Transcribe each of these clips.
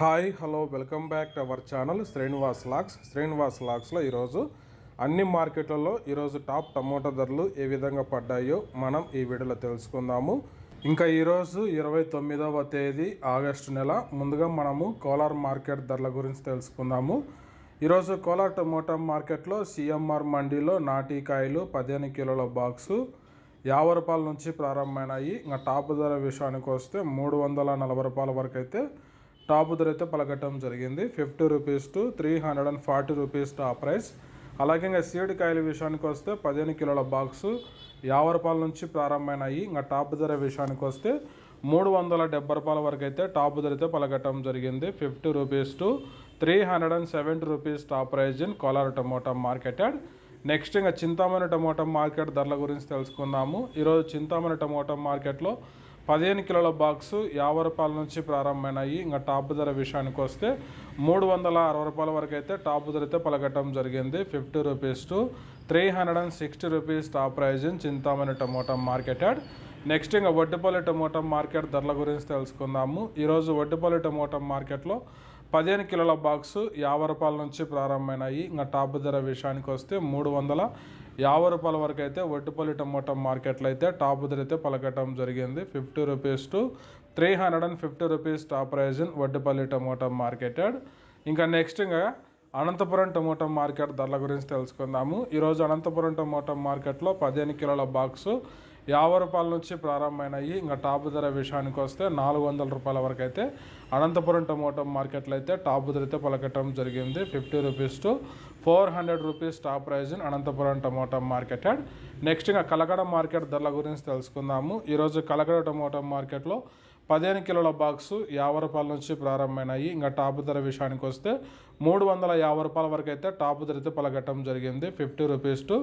Hi hello welcome back to our channel Srinivas lakhs. Srinivas లాక్స్లో ఈరోజు అన్ని మార్కెట్లలో ఈరోజు టాప్ టమోటా ధరలు ఏ విధంగా పడ్డాయో మనం ఈ వీడియోలో తెలుసుకుందాము. ఇంకా ఈరోజు ఇరవై తొమ్మిదవ తేదీ ఆగస్టు నెల. ముందుగా మనము కోలార్ మార్కెట్ ధరల గురించి తెలుసుకుందాము. ఈరోజు కోలార్ టమోటా మార్కెట్లో సిఎంఆర్ మండీలో నాటికాయలు పదిహేను కిలోల బాక్సు యాభై రూపాయల నుంచి ప్రారంభమైనాయి. ఇంకా టాప్ ధర విషయానికి వస్తే మూడు వందల నలభై రూపాయల వరకు అయితే టాప్ ధర అయితే పలకటం జరిగింది. Fifty rupees to three hundred and forty rupees top price. అలాగే ఇంకా సీడ్ కాయల విషయానికి వస్తే పదిహేను కిలోల బాక్సు యాభై రూపాయల నుంచి ప్రారంభమైనాయి. ఇంకా టాప్ ధర విషయానికి వస్తే మూడు వందల డెబ్బై రూపాయల వరకు అయితే టాప్ ధర అయితే పలకటం జరిగింది. Fifty rupees to three hundred and seventy rupees top price in Kolar tomato marketed next ఇంకా చింతామణి టమోటా మార్కెట్ ధరల గురించి తెలుసుకుందాము. ఈరోజు చింతామణి టమోటా మార్కెట్లో పదిహేను కిలోల బాక్సు యాభై రూపాయల నుంచి ప్రారంభమైనాయి. ఇంకా టాప్ ధర విషయానికి వస్తే మూడు వందల అరవై రూపాయల వరకు అయితే టాప్ ధర అయితే పలకటం జరిగింది. Fifty rupees to three hundred and sixty rupees top price in Chintamani tomato marketed next ఇంకా వడ్డిపల్లి టమోటా మార్కెట్ ధరల గురించి తెలుసుకుందాము. ఈరోజు వడ్డిపల్లి టమోటా మార్కెట్లో పదిహేను కిలోల బాక్సు యాభై రూపాయల నుంచి ప్రారంభమైనాయి. ఇంకా టాప్ ధర విషయానికి వస్తే మూడు వందల యాభై రూపాయల వరకు అయితే వడ్డిపల్లి టమోటా మార్కెట్లో అయితే టాప్ ధర అయితే పలకటం జరిగింది. Fifty rupees to three hundred and fifty rupees top price in Vaddipalli tomato marketed. ఇంకా నెక్స్ట్ ఇంకా అనంతపురం టమోటా మార్కెట్ ధరల గురించి తెలుసుకుందాము. ఈరోజు అనంతపురం టమోటా మార్కెట్లో పదిహేను కిలోల బాక్సు యాభై రూపాయల నుంచి ప్రారంభమైనాయి. ఇంకా టాప్ ధర విషయానికి వస్తే నాలుగు వందల రూపాయల వరకు అయితే అనంతపురం టమోటో మార్కెట్లో అయితే టాప్ ధర అయితే పలకటం జరిగింది. Fifty rupees to four hundred rupees top price in Anantapuram tomato and next ఇంకా కలకడ మార్కెట్ ధరల గురించి తెలుసుకుందాము. ఈరోజు కలకడ టమోటా మార్కెట్లో పదిహేను కిలోల బాక్సు యాభై రూపాయల నుంచి ప్రారంభమైనాయి. ఇంకా టాప్ ధర విషయానికి వస్తే మూడు వందల యాభై రూపాయల వరకు అయితే టాప్ ధర అయితే పలకట్టడం జరిగింది. Fifty rupees to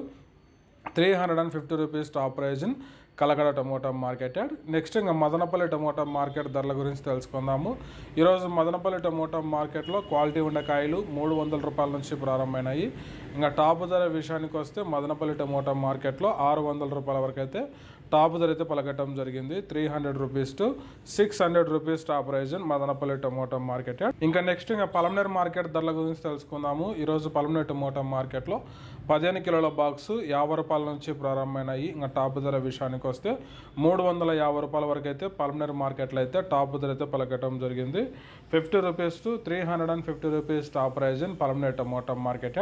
three hundred and fifty rupees top price in Kalakada tomato marketed next ఇంకా మదనపల్లి టమోటా మార్కెట్ ధరల గురించి తెలుసుకుందాము. ఈరోజు మదనపల్లి టమోటా మార్కెట్లో క్వాలిటీ ఉండే కాయలు మూడు వందల రూపాయల నుంచి ప్రారంభమైనాయి. ఇంకా టాప్ ధర విషయానికి వస్తే మదనపల్లి టమోటా మార్కెట్లో ఆరు వందల రూపాయల వరకు అయితే టాప్ ధర అయితే పలకటం జరిగింది. Three hundred rupees to six hundred rupees top price Madanapalle tomato market. ఇంకా నెక్స్ట్ ఇంకా పలమనేరు మార్కెట్ ధరల గురించి తెలుసుకుందాము. ఈరోజు పలమనేరు టమోటా మార్కెట్లో పదిహేను కిలోల బాక్స్ యాభై రూపాయల నుంచి ప్రారంభమైనాయి. ఇంకా టాప్ ధర విషయానికి వస్తే మూడు వందల యాభై రూపాయల వరకు అయితే పలమనేరు మార్కెట్లో అయితే టాప్ ధర అయితే పలకటం జరిగింది. Fifty rupees to three hundred and fifty rupees top price in Palamaneru tomato market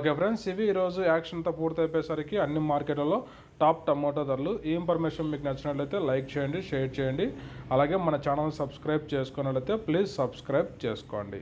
okay friends ఇవి ఈరోజు యాక్షన్తో పూర్తయిపోయేసరికి అన్ని మార్కెట్లలో టాప్ టమోటా ధరలు. ఈ ఇన్ఫర్మేషన్ మీకు నచ్చినట్లయితే లైక్ చేయండి షేర్ చేయండి. అలాగే మన ఛానల్ సబ్స్క్రైబ్ చేసుకున్నట్లయితే ప్లీజ్ సబ్స్క్రైబ్ చేసుకోండి.